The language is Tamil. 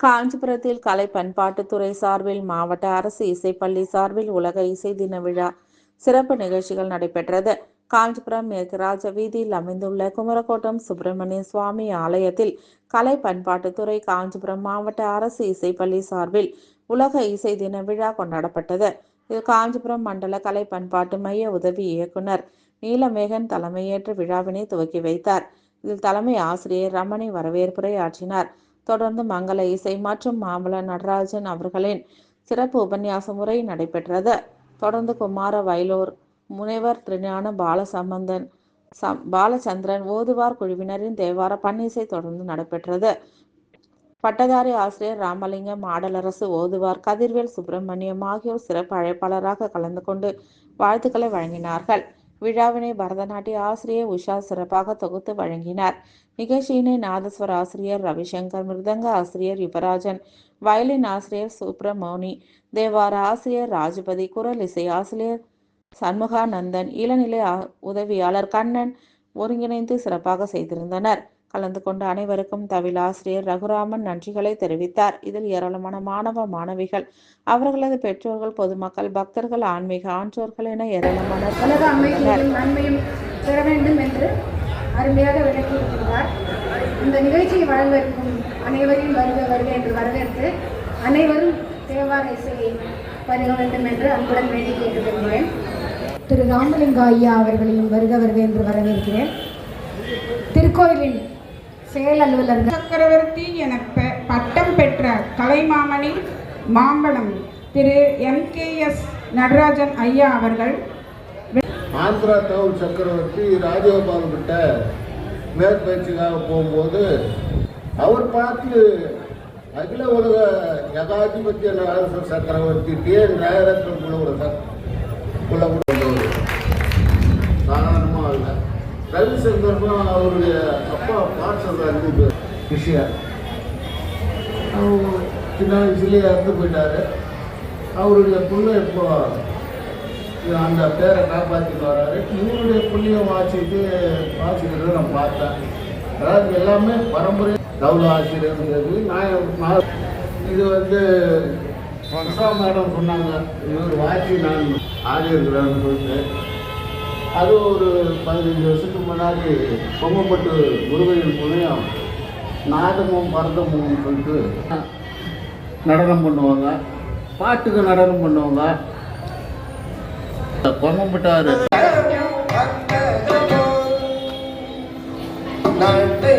காஞ்சிபுரத்தில் கலை பண்பாட்டுத்துறை சார்பில் மாவட்ட அரசு இசைப்பள்ளி சார்பில் உலக இசை தின விழா சிறப்பு நிகழ்ச்சிகள் நடைபெற்றது. காஞ்சிபுரம் மேற்கு ராஜ வீதியில் அமைந்துள்ள குமரக்கோட்டம் சுப்பிரமணிய சுவாமி ஆலயத்தில் கலை பண்பாட்டுத்துறை காஞ்சிபுரம் மாவட்ட அரசு இசைப்பள்ளி சார்பில் உலக இசை தின விழா கொண்டாடப்பட்டது. இதில் காஞ்சிபுரம் மண்டல கலை பண்பாட்டு மைய உதவி இயக்குனர் நீலமேகன் தலைமையேற்று விழாவினை துவக்கி வைத்தார். இதில் தலைமை ஆசிரியர் ரமணி வரவேற்புரை ஆற்றினார். தொடர்ந்து மங்கள இசை மற்றும் மாம்பழ நடராஜன் அவர்களின் சிறப்பு உபன்யாச முறை நடைபெற்றது. தொடர்ந்து குமார வயலூர் முனைவர் திருஞான பாலசம்பந்தன் சம் பாலச்சந்திரன் ஓதுவார் குழுவினரின் தேவார பன்னிசை தொடர்ந்து நடைபெற்றது. பட்டதாரி ஆசிரியர் ராமலிங்கம் ஆடலரசு ஓதுவார் கதிர்வேல் சுப்பிரமணியம் ஆகியோர் சிறப்பு அழைப்பாளராக கலந்து கொண்டு வாழ்த்துக்களை வழங்கினார்கள். விழாவினை பரதநாட்டிய ஆசிரியர் உஷா சிறப்பாக தொகுத்து வழங்கினார். நிகழ்ச்சியினை நாதஸ்வர ஆசிரியர் ரவிசங்கர் மிருதங்க ஆசிரியர் யுவராஜன் வயலின் ஆசிரியர் சுப்பிரமௌனி தேவார ஆசிரியர் ராஜபதி குரல் இசை ஆசிரியர் சண்முகானந்தன் இளநிலை உதவியாளர் கண்ணன் ஒருங்கிணைந்து சிறப்பாக செய்திருந்தனர். கலந்து கொண்ட அனைவருக்கும் தவில் ஆசிரியர் ரகுராமன் நன்றிகளை தெரிவித்தார். இதில் ஏராளமான மாணவ மாணவிகள் அவர்களது பெற்றோர்கள் பொதுமக்கள் பக்தர்கள் ஆன்மீக ஆன்றோர்கள் என நன்மையும் பெற வேண்டும் என்று அருமையாக விளக்கியிருக்கின்றார் இந்த நிகழ்ச்சியை இருக்கும் அனைவரையும் வருக வருக என்று வரவேற்று அனைவரும் தேவார இசையை பருக வேண்டும் என்று அன்புடன் வேண்டி கேட்டுக்கொள்கிறேன். திரு ராமலிங்க ஐயா அவர்களையும் வருக வருக என்று வரவேற்கிறேன். திருக்கோயிலின் செயல் அலுவலர்கள் சக்கரவர்த்தி என பட்டம் பெற்ற கலைமாமணி மாம்பழம் Thiru M K S Natarajan ஐயா அவர்கள் ஆந்திரா டவுன் சக்கரவர்த்தி ராஜகோபால் கிட்ட மேற்பயிற்சிக்காக போகும்போது அவர் பார்த்து அகில உலக ஏகாதிபத்திய அரச சக்கரவர்த்தி ஒரு சக் குல ஒரு சாதாரணமாக இல்லை. ரவிசங்கர்னும் அவருடைய அப்பா பாட்சர் இருந்து விஷயம் அவர் சின்ன வயசுலேயே இறந்து போயிட்டாரு அவருடைய பிள்ளை இப்போ அந்த பேரை காப்பாற்றிட்டு வர்றாரு இவருடைய புள்ளியம் வாசிட்டு வாசிக்கிறத நான் பார்த்தேன் அதாவது எல்லாமே பரம்பரை தௌல ஆசிரியர் நான் நான் இது வந்து மேடம் சொன்னாங்க இவர் வாசி நான் ஆடி இருக்கிறேன்னு சொல்லிட்டு அது ஒரு பதினஞ்சு வருஷத்துக்கு முன்னாடி பொங்கப்பட்டு முருகையின் புனையும் நாதமும் பரதமும் சொல்லிட்டு நடனம் பண்ணுவாங்க. பாட்டுக்கு நடனம் பண்ணுவாங்க. பொம்மப்பட்டாரு. நட்டை